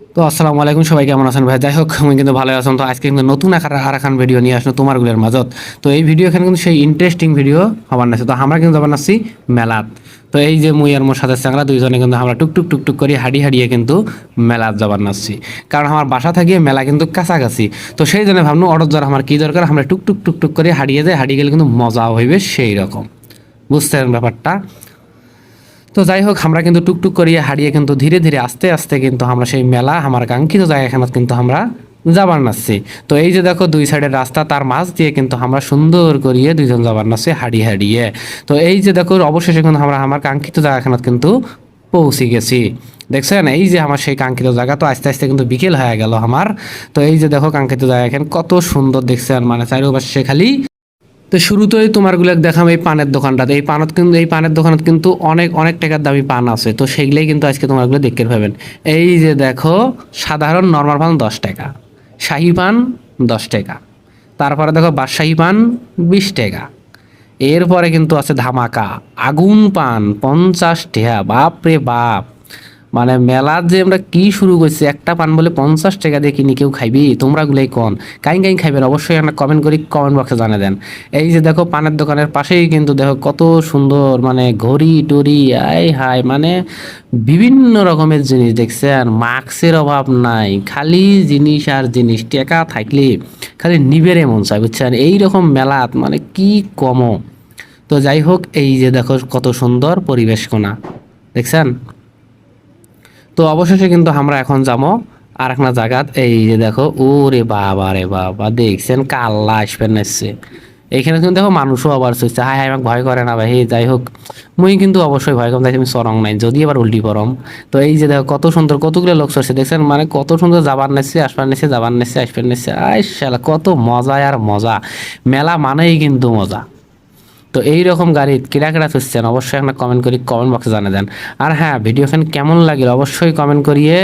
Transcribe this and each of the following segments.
তো আসসালামু আলাইকুম, সবাই কেমন আছেন? ভাই, যাই হোক, আমি কিন্তু ভালো আছেন তো আজকে কিন্তু নতুন আকার এখন ভিডিও নিয়ে আসলো তোমার গুলের মাজত। তো এই ভিডিও এখানে কিন্তু সেই ইন্টারেস্টিং ভিডিও হবার নাছে তো আমরা কিন্তু যাবার নাচ্ছি মেলাত। তো এই যে মুই আর মোর সাথে চাংরা দুইজনে কিন্তু আমরা টুকটুক টুকটুক করে, হাঁড়ি হাঁড়িয়ে কিন্তু মেলাত যাবার নাচ্ছি। কারণ আমার বাসা থাকিয়ে মেলা কিন্তু কাছাকাছি। তো সেই জন্য ভাবনু, অর্ডার যারা আমার কী দরকার? আমরা টুকটুক টুকটুক করে হারিয়ে যায় হারিয়ে গেলে কিন্তু মজাও হইবে সেই রকম বুঝতে ব্যাপারটা? তো যাই হোক, আমরা কিন্তু টুকটুক করিয়ে হারিয়ে কিন্তু ধীরে ধীরে আস্তে আস্তে কিন্তু আমরা সেই মেলা, আমার কাঙ্ক্ষিত জায়গাখানাত কিন্তু আমরা যাবার নাচ্ছি। তো এই যে দেখো, দুই সাইডের রাস্তা, তার মাঝ দিয়ে কিন্তু আমরা সুন্দর করিয়ে দুইজন যাবার নাচ্ছি হারিয়ে হারিয়ে তো এই যে দেখো, অবশেষে কিন্তু আমরা আমার কাঙ্ক্ষিত জায়গাখানাত কিন্তু পৌঁছে গেছি। দেখছেন? এই যে আমার সেই কাঙ্ক্ষিত জায়গা, তো আস্তে আস্তে কিন্তু বিকেল হয়ে গেল আমার। তো এই যে দেখো, কাঙ্ক্ষিত জায়গা এখানে কত সুন্দর দেখছেন? মানে চারিপাশে খালি তো শুরুতেই তোমারগুলো দেখাম এই পানের দোকানটাতে। এই পানত কিন্তু এই পানের দোকানত কিন্তু অনেক অনেক টাকার দামি পান আছে। তো সেগুলোই কিন্তু আজকে তোমারগুলো দেখতে পাবেন। এই যে দেখো, সাধারণ নর্মাল পান দশ টাকা, শাহি পান দশ টাকা, তারপরে দেখো বাদশাহী পান বিশ টাকা। এরপরে কিন্তু আছে ধামাকা, আগুন পান পঞ্চাশ টাকা বাপ রে বাপ। মানে মেলার যে আমরা কি শুরু করছি, একটা পান বলে পঞ্চাশ টাকা দিয়ে কিনি কেউ খাইবি? তোমরা গুলাই কন? কাই কাই খাইবেন, অবশ্যই আমরা কমেন্ট করি কমেন্ট বক্সে জানিয়ে দেন। এই যে দেখো পানের দোকানের পাশেই কিন্তু দেখো কত সুন্দর মানে ঘড়ি টড়ি আই হাই মানে বিভিন্ন রকমের জিনিস দেখছেন, মাস্কের অভাব নাই, খালি জিনিস আর জিনিস, টেকা থাকলে খালি নিবেরে মন চায়, বুঝছেন? এইরকম মেলাত মানে কি কমো? তো যাই হোক, এই যে দেখো কত সুন্দর পরিবেশ কোনা, দেখছেন? তো অবশেষে কিন্তু আমরা এখন যাব আর একটা জায়গাত। এই যে দেখো, ওরে বাবা রে বাবা, দেখছেন কাল্লা আসবেন এসছে এইখানে কিন্তু দেখো মানুষও আবার চলছে। হাই হাই আমাকে ভয় করে না ভাই। যাই হোক, মুই কিন্তু অবশ্যই ভয় কম তাই আমি সরং নাই, যদি আবার উল্টি পরম। তো এই যে দেখো, কত সুন্দর, কতগুলো লোক চলছে, দেখছেন? মানে কত সুন্দর যাবার নেছে আসবার নেছে যাবার নেছে আসবার নেছে আই শালা, কত মজা আর মজা। মেলা মানেই কিন্তু মজা। তো এই রকম গাড়ি কিরা কিরা চুষছেন অবশ্যই একটা কমেন্ট করি কমেন্ট বক্সে জানা দেন। আর হ্যাঁ ভিডিও ভিডিওখান কেমন লাগিল? অবশ্যই কমেন্ট করিয়ে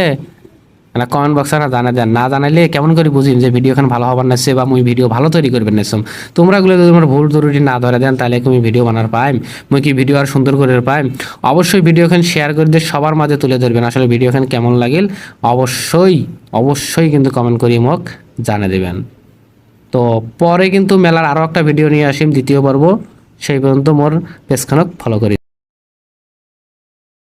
একটা কমেন্ট বক্সে না জানা দেন। না জানাইলে কেমন করে বুঝিম যে ভিডিও ভিডিওখান ভালো হবার নাচছে বা মুই ভিডিও ভালো তৈরি করবেন নাচম তোমরা গুলো যদি তোমার ভুল জরুরি না ধরে দেন, তাহলে তুমি ভিডিও বানার পাইম? মুই কি ভিডিও আর সুন্দর করে পাইম? অবশ্যই ভিডিও ভিডিওখান শেয়ার করে দিয়ে সবার মাঝে তুলে ধরবেন। আসলে ভিডিও ভিডিওখান কেমন লাগিল? অবশ্যই অবশ্যই কিন্তু কমেন্ট করিয়ে মোক জানা দেবেন। তো পরে কিন্তু মেলার আরও একটা ভিডিও নিয়ে আসিম, দ্বিতীয় পর্ব। সেই পর্যন্ত মোর পেজখানক ফলো করি।